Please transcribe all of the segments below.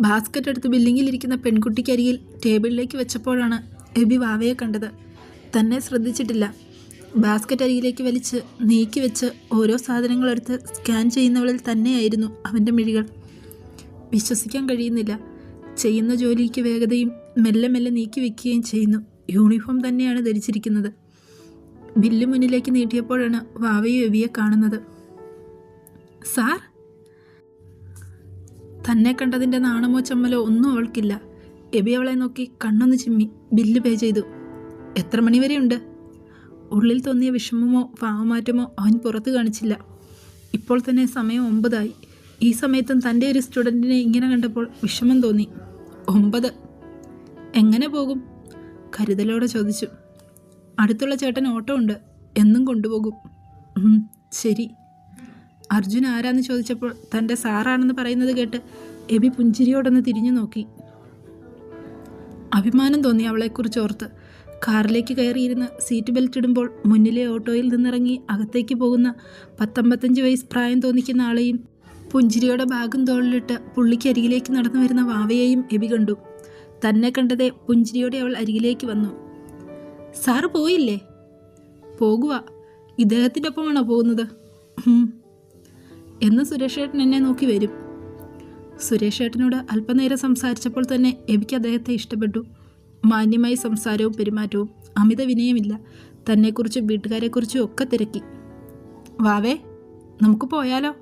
Basket എടുത്ത് ബില്ലിങ്ങിലിരിക്കുന്ന പെൺകുട്ടിക്കരികിൽ ടേബിളിലേക്ക് വെച്ചപ്പോഴാണ് AB വാവയെ കണ്ടത്. തന്നെ ശ്രദ്ധിച്ചിട്ടില്ല. ബാസ്ക്കറ്റ് അരികിലേക്ക് വലിച്ച് നീക്കി വെച്ച് ഓരോ സാധനങ്ങളെടുത്ത് സ്കാൻ ചെയ്യുന്നവളിൽ തന്നെയായിരുന്നു അവന്റെ മിഴികൾ. വിശ്വസിക്കാൻ കഴിയുന്നില്ല. ചെയ്യുന്ന ജോലിക്ക് വേഗതയും മെല്ലെ മെല്ലെ നീക്കി വെക്കുകയും ചെയ്യുന്നു. യൂണിഫോം തന്നെയാണ് ധരിച്ചിരിക്കുന്നത്. ബില്ല് മുന്നിലേക്ക് നീട്ടിയപ്പോഴാണ് വാവയും എബിയെ കാണുന്നത്. സാർ തന്നെ കണ്ടതിന്റെ നാണമോ ചമ്മലോ ഒന്നും അവൾക്കില്ല. എബി അവളെ നോക്കി കണ്ണൊന്ന് ചിമ്മി ബില്ല് പേ ചെയ്തു. എത്ര മണിവരെയുണ്ട്? ഉള്ളിൽ തോന്നിയ വിഷമമോ ഭാവമാറ്റമോ അവൻ പുറത്ത് കാണിച്ചില്ല. ഇപ്പോൾ തന്നെ സമയം ഒമ്പതായി. ഈ സമയത്തും തന്റെ ഒരു സ്റ്റുഡന്റിനെ ഇങ്ങനെ കണ്ടപ്പോൾ വിഷമം തോന്നി. ഒമ്പത്. എങ്ങനെ പോകും? കരുതലോടെ ചോദിച്ചു. അടുത്തുള്ള ചേട്ടൻ ഓട്ടോ ഉണ്ട് എന്നും കൊണ്ടുപോകും. ശരി. അർജുൻ ആരാന്ന് ചോദിച്ചപ്പോൾ തന്റെ സാറാണെന്ന് പറയുന്നത് കേട്ട് എബി പുഞ്ചിരിയോടൊന്ന് തിരിഞ്ഞു നോക്കി. അഭിമാനം തോന്നി അവളെക്കുറിച്ച് ഓർത്ത്. കാറിലേക്ക് കയറിയിരുന്ന് സീറ്റ് ബെൽറ്റ് ഇടുമ്പോൾ മുന്നിലെ ഓട്ടോയിൽ നിന്നിറങ്ങി അകത്തേക്ക് പോകുന്ന പത്തൊമ്പത്തഞ്ച് വയസ്സ് പ്രായം തോന്നിക്കുന്ന ആളെയും പുഞ്ചിരിയുടെ ഭാഗം തോളിലിട്ട് പുള്ളിക്ക് അരികിലേക്ക് നടന്നു വരുന്ന വാവയെയും എബി കണ്ടു. തന്നെ കണ്ടതേ പുഞ്ചിരിയോടെ അവൾ അരികിലേക്ക് വന്നു. സാറ് പോയില്ലേ? പോകുക ഇദ്ദേഹത്തിന്റെ ഒപ്പമാണോ പോകുന്നത്. എന്ന് സുരേഷ് ഏട്ടൻ എന്നെ നോക്കി വരും. സുരേഷ് ഏട്ടനോട് അല്പനേരം സംസാരിച്ചപ്പോൾ തന്നെ എബിക്ക് അദ്ദേഹത്തെ ഇഷ്ടപ്പെട്ടു. മാന്യമായ സംസാരവും പെരുമാറ്റവും അമിത വിനയമില്ല. തന്നെക്കുറിച്ചും വീട്ടുകാരെക്കുറിച്ചും ഒക്കെ തിരക്കി. വാവേ നമുക്ക് പോയാലോ?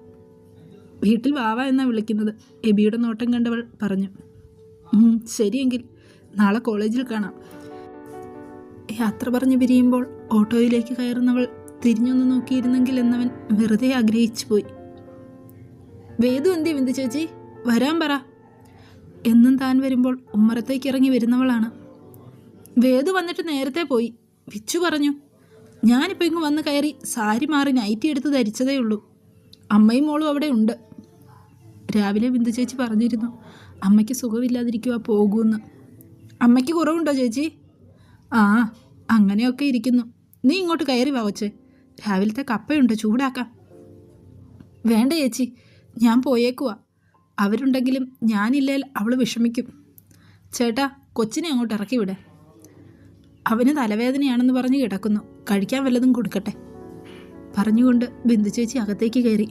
വീട്ടിൽ വാവ എന്നാണ് വിളിക്കുന്നത് എബിയുടെ നോട്ടം കണ്ടവൾ പറഞ്ഞു. "ഉം, ശരിയെങ്കിൽ നാളെ കോളേജിൽ കാണാം. യാത്ര പറഞ്ഞ് പിരിയുമ്പോൾ ഓട്ടോയിലേക്ക് കയറുന്നവൾ തിരിഞ്ഞൊന്ന് നോക്കിയിരുന്നെങ്കിൽ എന്നവൻ വെറുതെ ആഗ്രഹിച്ചു പോയി വേദു എന്തി വിന്ദു ചേച്ചി? വരാൻ പറ. എന്നും താൻ വരുമ്പോൾ ഉമ്മറത്തേക്ക് ഇറങ്ങി വരുന്നവളാണ്. വേദു വന്നിട്ട് നേരത്തെ പോയി. വിച്ചു പറഞ്ഞു ഞാനിപ്പോൾ ഇങ്ങ് വന്ന് കയറി സാരി മാറി നൈറ്റി എടുത്ത് ധരിച്ചതേ ഉള്ളൂ. അമ്മയും മോളും അവിടെ ഉണ്ട്. രാവിലെ ബിന്ദു ചേച്ചി പറഞ്ഞിരുന്നു അമ്മയ്ക്ക് സുഖമില്ലാതിരിക്കുക പോകുമെന്ന് അമ്മയ്ക്ക് കുറവുണ്ടോ ചേച്ചി? ആ അങ്ങനെയൊക്കെ ഇരിക്കുന്നു. നീ ഇങ്ങോട്ട് കയറി വാ രാവിലത്തെ കപ്പയുണ്ട് ചൂടാക്കാം. വേണ്ട ചേച്ചി ഞാൻ പോയേക്കുവാ. അവരുണ്ടെങ്കിലും ഞാനില്ലേൽ അവൾ വിഷമിക്കും. ചേട്ടാ കൊച്ചിനെ അങ്ങോട്ട് ഇറക്കി വിടെ അവന് തലവേദനയാണെന്ന് പറഞ്ഞ് കിടക്കുന്നു. കഴിക്കാൻ വല്ലതും കൊടുക്കട്ടെ. പറഞ്ഞുകൊണ്ട് ബിന്ദു ചേച്ചി അകത്തേക്ക് കയറി.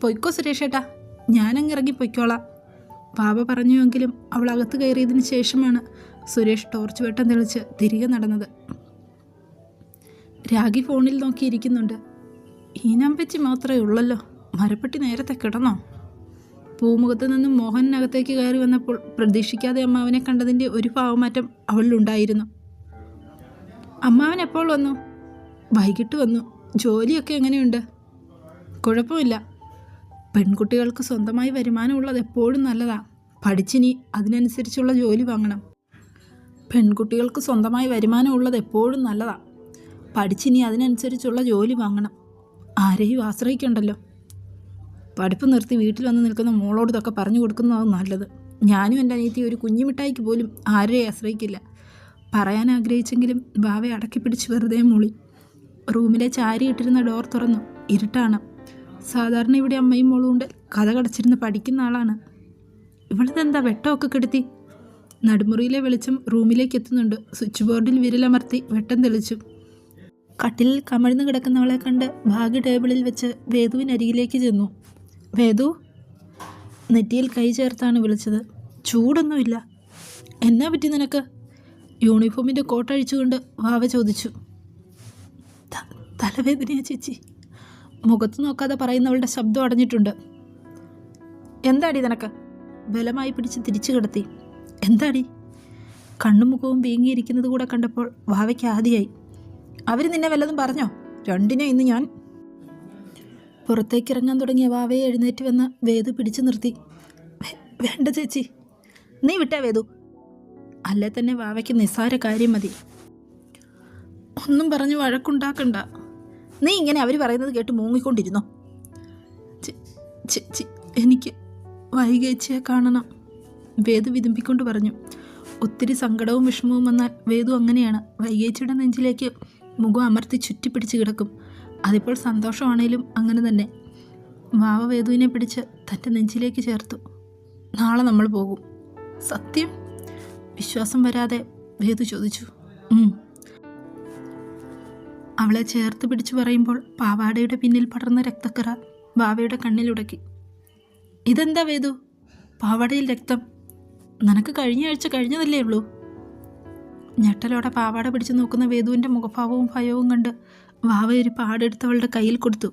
പൊയ്ക്കോ സുരേഷ് ഏട്ടാ ഞാനങ്ങ് ഇറങ്ങി പൊയ്ക്കോളാം. പാപ പറഞ്ഞുവെങ്കിലും അവൾ അകത്ത് കയറിയതിന് ശേഷമാണ് സുരേഷ് ടോർച്ച് വെട്ടം തെളിച്ച് തിരികെ നടന്നത്. രാഗി ഫോണിൽ നോക്കിയിരിക്കുന്നുണ്ട്. ഈനമ്പച്ചി മാത്രമേ ഉള്ളല്ലോ. മരപ്പെട്ടി നേരത്തെ കിടന്നോ? പൂമുഖത്ത് നിന്നും മോഹനകത്തേക്ക് കയറി വന്നപ്പോൾ പ്രതീക്ഷിക്കാതെ അമ്മാവനെ കണ്ടതിന്റെ ഒരു ഭാവമാറ്റം അവളിലുണ്ടായിരുന്നു. അമ്മാവൻ എപ്പോൾ വന്നു? വൈകിട്ട് വന്നു. ജോലിയൊക്കെ എങ്ങനെയുണ്ട്? കുഴപ്പമില്ല. പെൺകുട്ടികൾക്ക് സ്വന്തമായി വരുമാനമുള്ളത് എപ്പോഴും നല്ലതാണ് പഠിച്ചിനി അതിനനുസരിച്ചുള്ള ജോലി വാങ്ങണം. പെൺകുട്ടികൾക്ക് സ്വന്തമായി വരുമാനമുള്ളത് എപ്പോഴും നല്ലതാണ് പഠിച്ചിനി അതിനനുസരിച്ചുള്ള ജോലി വാങ്ങണം. ആരെയും ആശ്രയിക്കണ്ടല്ലോ. പഠിപ്പ് നിർത്തി വീട്ടിൽ വന്ന് നിൽക്കുന്ന മോളോട് പറഞ്ഞു കൊടുക്കുന്നതാണ് നല്ലത്. ഞാനും എന്റെ അനിയത്തി ഒരു കുഞ്ഞുമിഠായിക്ക് പോലും ആരെയും ആശ്രയിക്കില്ല. പറയാൻ ആഗ്രഹിച്ചെങ്കിലും ബാവയെ അടക്കി പിടിച്ച് വെറുതെ മൂളി. റൂമിലെ ചാരി ഇട്ടിരുന്ന ഡോർ തുറന്നു. ഇരുട്ടാണ്. സാധാരണ ഇവിടെ അമ്മയും മോളും ഉണ്ട്. കഥ കടച്ചിരുന്ന് പഠിക്കുന്ന ആളാണ്. ഇവളിതെന്താ വെട്ടമൊക്കെ കെടുത്തി? നടുമുറിയിലെ വെളിച്ചം റൂമിലേക്ക് എത്തുന്നുണ്ട്. സ്വിച്ച് ബോർഡിൽ വിരലമർത്തി വെട്ടം തെളിച്ചു. കട്ടിലിൽ കമഴ്ന്നു കിടക്കുന്നവളെ കണ്ട് ഭാഗ്യ ടേബിളിൽ വെച്ച് വേദുവിനരികിലേക്ക് ചെന്നു. വേദു നെറ്റിയിൽ കൈ ചേർത്താണ് വിളിച്ചത്. ചൂടൊന്നുമില്ല. എന്നാ പറ്റി നിനക്ക്? യൂണിഫോമിന്റെ കോട്ടഴിച്ചുകൊണ്ട് വാവ ചോദിച്ചു. "ത- തലവേദനയാ ചേച്ചി. മുഖത്ത് നോക്കാതെ പറയുന്നവളുടെ ശബ്ദം അടഞ്ഞിട്ടുണ്ട്. എന്താടി നിനക്ക്? ബലമായി പിടിച്ച് തിരിച്ചു കിടത്തി. എന്താടി? കണ്ണും മുഖവും വീങ്ങിയിരിക്കുന്നത് കൂടെ കണ്ടപ്പോൾ വാവയ്ക്ക് ആദിയായി. അവർ നിന്നെ വല്ലതും പറഞ്ഞോ? രണ്ടിനെ ഇന്ന് ഞാൻ പുറത്തേക്ക് ഇറങ്ങാൻ തുടങ്ങിയ വാവയെ എഴുന്നേറ്റ് വന്ന വേദു പിടിച്ചു നിർത്തി. വേണ്ട ചേച്ചി. നീ വിട്ടേ വേദു. അല്ലേ തന്നെ വാവയ്ക്ക് നിസ്സാര കാര്യം മതി. ഒന്നും പറഞ്ഞ് വഴക്കുണ്ടാക്കണ്ട. നീ ഇങ്ങനെ അവർ പറയുന്നത് കേട്ട് മൂങ്ങിക്കൊണ്ടിരുന്നോ? ചേച്ചി എനിക്ക് വൈകേച്ചിയെ കാണണം വേദു വിതുമ്പിക്കൊണ്ട് പറഞ്ഞു. ഒത്തിരി സങ്കടവും വിഷമവും വന്നാൽ വേദു അങ്ങനെയാണ് വൈകേച്ചിയുടെ നെഞ്ചിലേക്ക് മുഖം അമർത്തി ചുറ്റിപ്പിടിച്ച് കിടക്കും. അതിപ്പോൾ സന്തോഷമാണേലും അങ്ങനെ തന്നെ. മാവ വേദുവിനെ പിടിച്ച് തന്റെ നെഞ്ചിലേക്ക് ചേർത്തു. നാളെ നമ്മൾ പോകും. സത്യം? വിശ്വാസം വരാതെ വേദു ചോദിച്ചു. അവളെ ചേർത്ത് പിടിച്ചു പറയുമ്പോൾ പാവാടയുടെ പിന്നിൽ പടർന്ന രക്തക്കറ ബാവയുടെ കണ്ണിലുടക്കി ഇതെന്താ വേദു? പാവാടയിൽ രക്തം? നിനക്ക് കഴിഞ്ഞ ആഴ്ച കഴിഞ്ഞതല്ലേ ഉള്ളൂ? ഞെട്ടലോടെ പാവാട പിടിച്ചു നോക്കുന്ന വേദുവിന്റെ മുഖഭാവവും ഭയവും കണ്ട് വാവ ഒരു പാടെടുത്ത് അവളുടെ കയ്യിൽ കൊടുത്തു.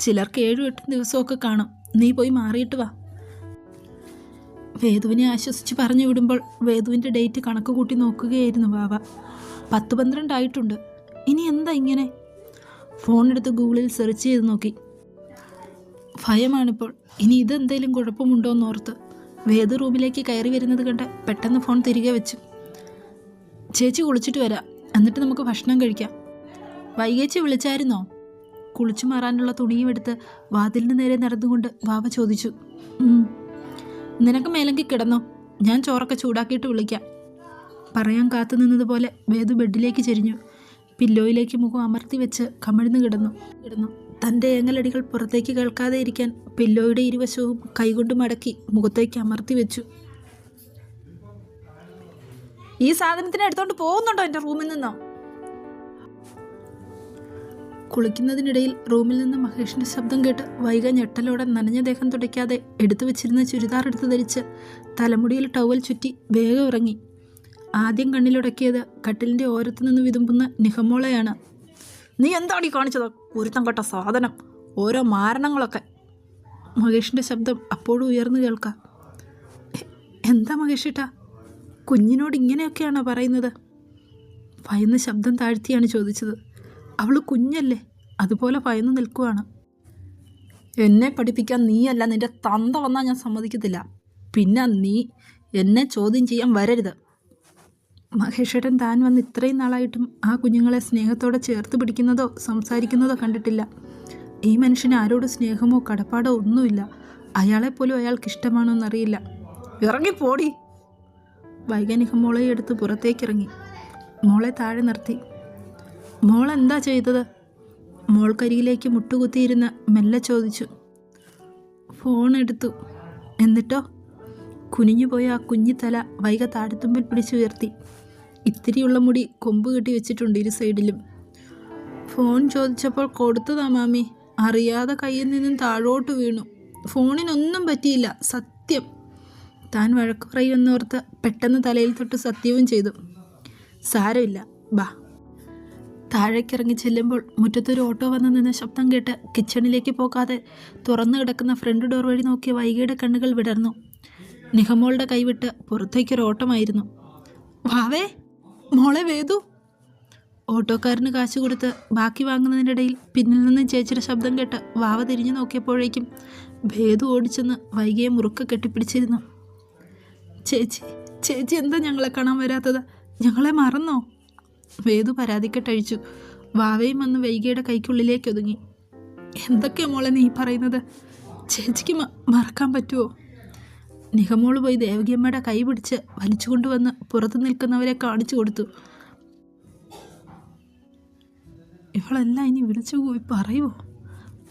ചിലർക്ക് ഏഴും എട്ടും ദിവസമൊക്കെ കാണും. നീ പോയി മാറിയിട്ട് വാ. വേദുവിനെ ആശ്വസിച്ച് പറഞ്ഞു വിടുമ്പോൾ വേദുവിന്റെ ഡേറ്റ് കണക്ക് കൂട്ടി നോക്കുകയായിരുന്നു വാവ. പത്ത് പന്ത്രണ്ടായിട്ടുണ്ട് ഇനി എന്താ ഇങ്ങനെ? ഫോണെടുത്ത് ഗൂഗിളിൽ സെർച്ച് ചെയ്ത് നോക്കി. ഭയമാണിപ്പോൾ. ഇനി ഇതെന്തേലും കുഴപ്പമുണ്ടോ എന്നോർത്ത് വേദ റൂമിലേക്ക് കയറി വരുന്നത് കണ്ട് പെട്ടെന്ന് ഫോൺ തിരികെ വെച്ചു. ചേച്ചി കുളിച്ചിട്ട് വരാം. എന്നിട്ട് നമുക്ക് ഭക്ഷണം കഴിക്കാം. വൈകേച്ചി വിളിച്ചായിരുന്നോ? കുളിച്ചു മാറാനുള്ള തുണിയും എടുത്ത് വാതിലിന് നേരെ നടന്നുകൊണ്ട് വാവ ചോദിച്ചു. നിനക്ക് മേലെങ്കിൽ കിടന്നോ? ഞാൻ ചോറൊക്കെ ചൂടാക്കിയിട്ട് വിളിക്കാം. പറയാൻ കാത്തു നിന്നതുപോലെ വേദു ബെഡിലേക്ക് ചെരിഞ്ഞു. പില്ലോയിലേക്ക് മുഖം അമർത്തി വെച്ച് കമിഴ്ന്നു കിടന്നു. കിടന്നു. തന്റെ ഏങ്ങലടികൾ പുറത്തേക്ക് കേൾക്കാതെ ഇരിക്കാൻ പില്ലോയുടെ ഇരുവശവും കൈകൊണ്ട് മടക്കി മുഖത്തേക്ക് അമർത്തി വെച്ചു. ഈ സാധനത്തിന് എടുത്തോണ്ട് പോകുന്നുണ്ടോ എന്റെ റൂമിൽ നിന്നോ? കുളിക്കുന്നതിനിടയിൽ റൂമിൽ നിന്ന് മഹേഷിന്റെ ശബ്ദം കേട്ട് വൈക ഞെട്ടലോടെ നനഞ്ഞ ദേഹം തുടയ്ക്കാതെ എടുത്തു വെച്ചിരുന്ന ചുരിദാർ എടുത്ത് ധരിച്ച് തലമുടിയിൽ ടവൽ ചുറ്റി വേഗം ഇറങ്ങി ആദ്യം കണ്ണിലുടക്കിയത് കട്ടിലിന്റെ ഓരത്തു നിന്ന് വിതുമ്പുന്ന നിഹമോളയാണ്. നീ എന്താണ് ഈ കാണിച്ചത്? ഒരുത്തം കെട്ട സാധനം. ഓരോ മാരണങ്ങളൊക്കെ. മഹേഷിന്റെ ശബ്ദം അപ്പോഴും ഉയർന്നു കേൾക്കാം. "എ- എന്താ മഹേഷിട്ടാ? കുഞ്ഞിനോട് ഇങ്ങനെയൊക്കെയാണോ പറയുന്നത്? ഭയന്ന് ശബ്ദം താഴ്ത്തിയാണ് ചോദിച്ചത്. അവൾ കുഞ്ഞല്ലേ? അതുപോലെ ഭയന്ന് നിൽക്കുവാണ്. എന്നെ പഠിപ്പിക്കാൻ നീയല്ല നിന്റെ തന്ത വന്നാൽ ഞാൻ സമ്മതിക്കത്തില്ല. പിന്നെ നീ എന്നെ ചോദ്യം ചെയ്യാൻ വരരുത്. മഹേഷേട്ടൻ താൻ വന്ന് ഇത്രയും നാളായിട്ടും ആ കുഞ്ഞുങ്ങളെ സ്നേഹത്തോടെ ചേർത്ത് പിടിക്കുന്നതോ സംസാരിക്കുന്നതോ കണ്ടിട്ടില്ല. ഈ മനുഷ്യന് ആരോട് സ്നേഹമോ കടപ്പാടോ ഒന്നുമില്ല. അയാളെപ്പോലും അയാൾക്ക് ഇഷ്ടമാണോ എന്നറിയില്ല ഇറങ്ങിപ്പോടി. വൈകാനിക മോളെ എടുത്ത് പുറത്തേക്കിറങ്ങി. മോളെ താഴെ നിർത്തി. മോൾ എന്താ ചെയ്തത്? മോൾക്കരികിലേക്ക് മുട്ടുകുത്തിയിരുന്ന് മെല്ലെ ചോദിച്ചു. ഫോൺ എടുത്തു എന്നിട്ടോ? കുനിഞ്ഞുപോയ ആ കുഞ്ഞി തല വൈക താഴത്തുമ്പിൽ പിടിച്ചുയർത്തി. ഇത്തിരിയുള്ള മുടി കൊമ്പ് കെട്ടി വെച്ചിട്ടുണ്ട് ഇരു സൈഡിലും. ഫോൺ ചോദിച്ചപ്പോൾ കൊടുത്തതാ മാമി. അറിയാതെ കയ്യിൽ നിന്നും താഴോട്ട് വീണു. ഫോണിനൊന്നും പറ്റിയില്ല. സത്യം. താൻ വഴക്ക് പറയുമെന്നോർത്ത് പെട്ടെന്ന് തലയിൽ തൊട്ട് സത്യവും ചെയ്തു. സാരമില്ല. ബാ. താഴേക്കിറങ്ങി ചെല്ലുമ്പോൾ മുറ്റത്തൊരു ഓട്ടോ വന്ന് നിന്ന ശബ്ദം കേട്ട് കിച്ചണിലേക്ക് പോകാതെ തുറന്നു കിടക്കുന്ന ഫ്രണ്ട് ഡോർ വഴി നോക്കിയ വൈകിയുടെ കണ്ണുകൾ വിടർന്നു. നിഹമോളുടെ കൈവിട്ട് പുറത്തേക്കൊരു ഓട്ടമായിരുന്നു. വാവേ മോളെ വേദു. ഓട്ടോക്കാരന് കാശ് കൊടുത്ത് ബാക്കി വാങ്ങുന്നതിനിടയിൽ പിന്നിൽ നിന്ന് ചേച്ചിയുടെ ശബ്ദം കേട്ട് വാവ തിരിഞ്ഞു നോക്കിയപ്പോഴേക്കും ഭേദു ഓടിച്ചെന്ന് വൈകിയെ മുറുക്ക കെട്ടിപ്പിടിച്ചിരുന്നു. ചേച്ചി ചേച്ചി എന്താ ഞങ്ങളെ കാണാൻ വരാത്തത്? ഞങ്ങളെ മറന്നോ? വേദു പരാതിക്കെട്ടഴിച്ചു. വാവയും വന്ന് വൈകിയുടെ കൈക്കുള്ളിലേക്ക് ഒതുങ്ങി. എന്തൊക്കെയാ മോളെ നീ പറയുന്നത്? ചേച്ചിക്ക് മറക്കാൻ പറ്റുമോ നിഹമോൾ പോയി ദേവകിയമ്മയുടെ കൈ പിടിച്ച് വലിച്ചുകൊണ്ടുവന്ന് പുറത്ത് നിൽക്കുന്നവരെ കാണിച്ചു കൊടുത്തു. ഇവളെല്ലാം ഇനി വിളിച്ചു പോയി പറയുമോ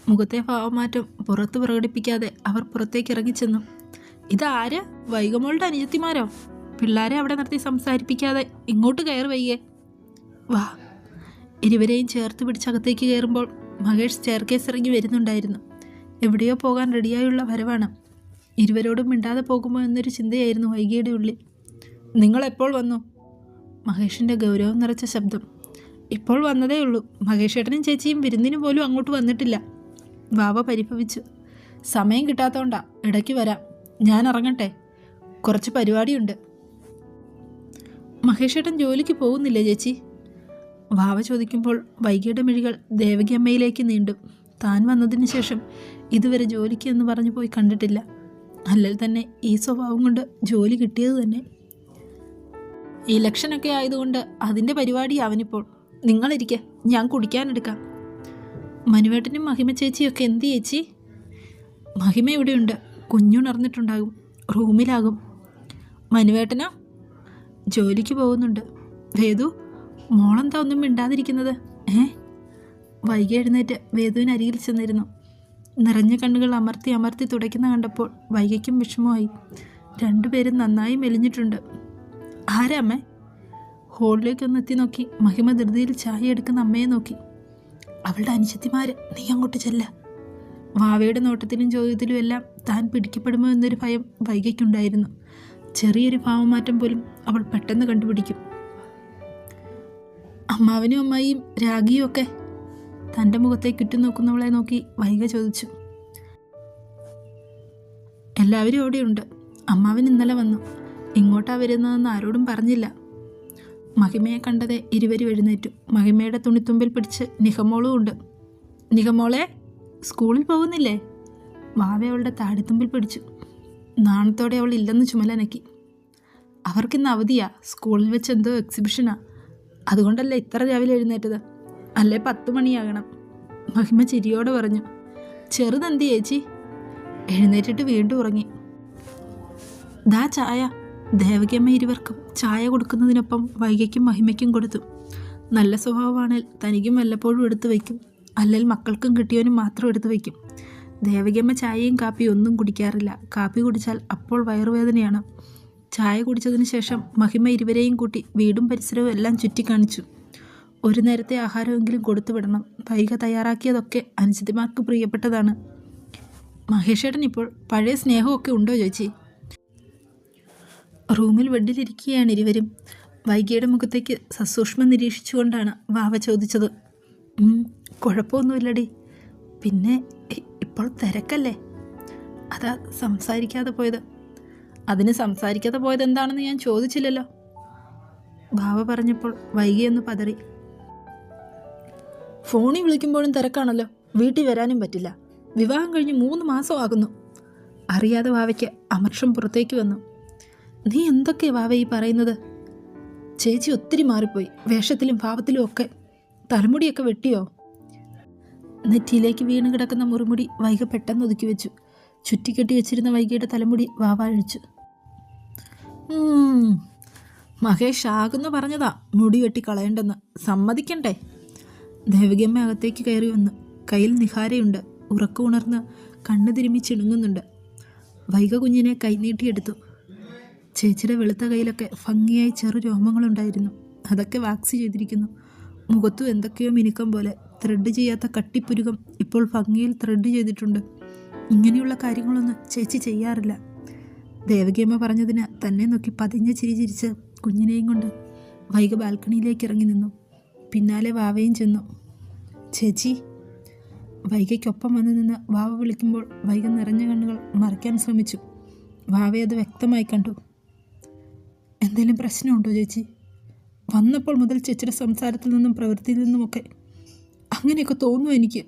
മുഖത്തെ ഭാവമാറ്റം പുറത്ത് പ്രകടിപ്പിക്കാതെ അവർ പുറത്തേക്ക് ഇറങ്ങിച്ചെന്നു. ഇതാര് വൈകമോളുടെ അനുജത്തിമാരോ? പിള്ളേരെ അവിടെ നിർത്തി സംസാരിപ്പിക്കാതെ ഇങ്ങോട്ട് കയറി വയ്യേ വാ. ഇരുവരെയും ചേർത്ത് പിടിച്ചകത്തേക്ക് കയറുമ്പോൾ മഹേഷ് സ്റ്റെയർകേസ് ഇറങ്ങി വരുന്നുണ്ടായിരുന്നു. എവിടെയോ പോകാൻ റെഡിയായുള്ള വരവാണ്. ഇരുവരോടും മിണ്ടാതെ പോകുമോ എന്നൊരു ചിന്തയായിരുന്നു വൈകിയുടെ ഉള്ളിൽ. നിങ്ങൾ എപ്പോൾ വന്നു? മഹേഷിന്റെ ഗൗരവം നിറച്ച ശബ്ദം. ഇപ്പോൾ വന്നതേ ഉള്ളൂ. മഹേഷേട്ടനും ചേച്ചിയും വിരുന്നിന് പോലും അങ്ങോട്ട് വന്നിട്ടില്ല. വാവ പരിഭവിച്ചു. സമയം കിട്ടാത്തതുകൊണ്ടാ ഇടയ്ക്ക് വരാം. ഞാൻ ഇറങ്ങട്ടെ. കുറച്ച് പരിപാടിയുണ്ട്. മഹേഷേട്ടൻ ജോലിക്ക് പോകുന്നില്ലേ ചേച്ചി? വാവ ചോദിക്കുമ്പോൾ വൈകിയുടെ മിഴികൾ ദേവകിയമ്മയിലേക്ക് നീണ്ടും. താൻ വന്നതിന് ശേഷം ഇതുവരെ ജോലിക്ക് എന്ന് പറഞ്ഞു പോയി കണ്ടിട്ടില്ല. അല്ലെങ്കിൽ തന്നെ ഈ സ്വഭാവം കൊണ്ട് ജോലി കിട്ടിയത് തന്നെ. ഇലക്ഷനൊക്കെ ആയതുകൊണ്ട് അതിന്റെ പരിപാടി അവനിപ്പോൾ. നിങ്ങളിരിക്കെ ഞാൻ കുടിക്കാനെടുക്കാം മനുവേട്ടനും മഹിമ ചേച്ചിയൊക്കെ എന്ത് ചേച്ചി? മഹിമ ഇവിടെയുണ്ട്. കുഞ്ഞുണർന്നിട്ടുണ്ടാകും. റൂമിലാകും. മനുവേട്ടനോ? ജോലിക്ക് പോകുന്നുണ്ട്. വേദു മോളെന്താ ഒന്നും മിണ്ടാതിരിക്കുന്നത്? ഏ? വൈകി എഴുന്നേറ്റ് വേദുവിന് അരികിൽ ചെന്നിരുന്നു. നിറഞ്ഞ കണ്ണുകൾ അമർത്തി അമർത്തി തുടയ്ക്കുന്ന കണ്ടപ്പോൾ വൈകയ്ക്കും വിഷമമായി. രണ്ടുപേരും നന്നായി മെലിഞ്ഞിട്ടുണ്ട്. ആരാമ്മേ ഹോളിലേക്ക് ഒന്ന് എത്തി നോക്കി. മഹിമ ധൃതിയിൽ ചായ എടുക്കുന്ന അമ്മയെ നോക്കി. അവളുടെ അനുശക്തിമാര് നീ അങ്ങോട്ട് ചെല്ല. വാവയുടെ നോട്ടത്തിലും ചോദ്യത്തിലും എല്ലാം താൻ പിടിക്കപ്പെടുമോ എന്നൊരു ഭയം വൈകയ്ക്കുണ്ടായിരുന്നു ചെറിയൊരു ഭാവമാറ്റം പോലും അവൾ പെട്ടെന്ന് കണ്ടുപിടിക്കും. അമ്മാവനും അമ്മായിയും രാഗിയും ഒക്കെ തന്റെ മുഖത്തേക്ക് ഇട്ടു നോക്കുന്നവളെ നോക്കി വൈക ചോദിച്ചു. എല്ലാവരും അവിടെയുണ്ട്. അമ്മാവൻ ഇന്നലെ വന്നു. ഇങ്ങോട്ടാ വരുന്നതെന്ന് ആരോടും പറഞ്ഞില്ല. മഹിമയെ കണ്ടത് ഇരുവരും എഴുന്നേറ്റു. മഹിമയുടെ തുണിത്തുമ്പിൽ പിടിച്ച് നിഹമോളും ഉണ്ട്. നിഹമോളെ സ്കൂളിൽ പോകുന്നില്ലേ? വാവ അവളുടെ താടിത്തുമ്പിൽ പിടിച്ചു. നാണത്തോടെ അവൾ ഇല്ലെന്ന് ചുമലനക്കി. അവർക്കിന്ന് അവധിയാ. സ്കൂളിൽ വെച്ച് എന്തോ എക്സിബിഷനാ അതുകൊണ്ടല്ലേ ഇത്ര രാവിലെ എഴുന്നേറ്റത്? അല്ലേ പത്ത് മണിയാകണം? മഹിമ ചിരിയോടെ പറഞ്ഞു. ചെറുതെന്തി ചേച്ചി? എഴുന്നേറ്റിട്ട് വീണ്ടും ഉറങ്ങി. ദാ ചായ. ദേവകിയമ്മ ഇരുവർക്കും ചായ കൊടുക്കുന്നതിനൊപ്പം വൈകയ്ക്കും മഹിമയ്ക്കും കൊടുത്തു. നല്ല സ്വഭാവമാണെങ്കിൽ തനിക്കും വല്ലപ്പോഴും എടുത്തു വയ്ക്കും. അല്ലെങ്കിൽ മക്കൾക്കും കിട്ടിയവനും മാത്രം എടുത്തു വയ്ക്കും. ദേവകിയമ്മ ചായയും കാപ്പിയും ഒന്നും കുടിക്കാറില്ല. കാപ്പി കുടിച്ചാൽ അപ്പോൾ വയറുവേദനയാണ്. ചായ കുടിച്ചതിന് ശേഷം മഹിമ ഇരുവരെയും കൂട്ടി വീടും പരിസരവും എല്ലാം ചുറ്റിക്കാണിച്ചു ഒരു നേരത്തെ ആഹാരമെങ്കിലും കൊടുത്തു വിടണം. വൈക തയ്യാറാക്കിയതൊക്കെ അനുജിതിമാർക്ക് പ്രിയപ്പെട്ടതാണ്. മഹേഷേട്ടൻ ഇപ്പോൾ പഴയ സ്നേഹമൊക്കെ ഉണ്ടോ ചേച്ചി? റൂമിൽ വെഡിലിരിക്കുകയാണ് ഇരുവരും. വൈകിയുടെ മുഖത്തേക്ക് സസൂക്ഷ്മം നിരീക്ഷിച്ചുകൊണ്ടാണ് വാവ ചോദിച്ചത്. "ഉം, കുഴപ്പമൊന്നുമില്ലടി. പിന്നെ ഇപ്പോൾ തിരക്കല്ലേ? അതാ സംസാരിക്കാതെ പോയത്. അതിന് സംസാരിക്കാതെ പോയത് എന്താണെന്ന് ഞാൻ ചോദിച്ചില്ലല്ലോ. ഭാവ പറഞ്ഞപ്പോൾ വൈകിയൊന്ന് പതറി. ഫോണിൽ വിളിക്കുമ്പോഴും തിരക്കാണല്ലോ. വീട്ടിൽ വരാനും പറ്റില്ല. വിവാഹം കഴിഞ്ഞ് മൂന്ന് മാസമാകുന്നു അറിയാതെ വാവയ്ക്ക് അമർഷം പുറത്തേക്ക് വന്നു. നീ എന്തൊക്കെ വാവ ഈ പറയുന്നത്? ചേച്ചി ഒത്തിരി മാറിപ്പോയി. വേഷത്തിലും ഭാവത്തിലും ഒക്കെ. തലമുടിയൊക്കെ വെട്ടിയോ? നെറ്റിയിലേക്ക് വീണ് കിടക്കുന്ന മുറിമുടി വൈക പെട്ടെന്ന് ഒതുക്കി വെച്ചു. ചുറ്റിക്കെട്ടി വെച്ചിരുന്ന വൈകിയുടെ തലമുടി വാവ അഴിച്ചു. മഹേഷ് ആകുന്നു പറഞ്ഞതാ. മുടി വെട്ടി കളയണ്ടെന്ന് സമ്മതിക്കണ്ടേ? ദേവികമ്മ അകത്തേക്ക് കയറി വന്നു. കയ്യിൽ നിഹാരയുണ്ട്. ഉറക്കുണർന്ന് കണ്ണു തിരുമ്മി ചിണുങ്ങുന്നുണ്ട്. വൈക കുഞ്ഞിനെ കൈനീട്ടിയെടുത്തു ചേച്ചിയുടെ വെളുത്ത കയ്യിലൊക്കെ ഭംഗിയായി ചെറു രോമങ്ങളുണ്ടായിരുന്നു. അതൊക്കെ വാക്സ് ചെയ്തിരിക്കുന്നു. മുഖത്തു എന്തൊക്കെയോ മിനുക്കം പോലെ ത്രെഡ് ചെയ്യാത്ത കട്ടിപ്പുരുകം ഇപ്പോൾ ഭംഗിയിൽ ത്രെഡ് ചെയ്തിട്ടുണ്ട്. ഇങ്ങനെയുള്ള കാര്യങ്ങളൊന്നും ചേച്ചി ചെയ്യാറില്ല. ദേവകിയമ്മ പറഞ്ഞതിന് തന്നെ നോക്കി പതിഞ്ഞ ചിരി ചിരിച്ച് കുഞ്ഞിനെയും കൊണ്ട് വൈക ബാൽക്കണിയിലേക്ക് ഇറങ്ങി നിന്നു. പിന്നാലെ വാവയും ചെന്നു. ചേച്ചി വൈകയ്ക്കൊപ്പം വന്നു നിന്ന് വാവ വിളിക്കുമ്പോൾ വൈക നിറഞ്ഞ കണ്ണുകൾ മറയ്ക്കാൻ ശ്രമിച്ചു. വാവയെ അത് വ്യക്തമായി കണ്ടു. എന്തെങ്കിലും പ്രശ്നമുണ്ടോ ചേച്ചി? വന്നപ്പോൾ മുതൽ ചേച്ചിയുടെ സംസാരത്തിൽ നിന്നും പ്രവൃത്തിയിൽ നിന്നുമൊക്കെ അങ്ങനെയൊക്കെ തോന്നുന്നു എനിക്ക്.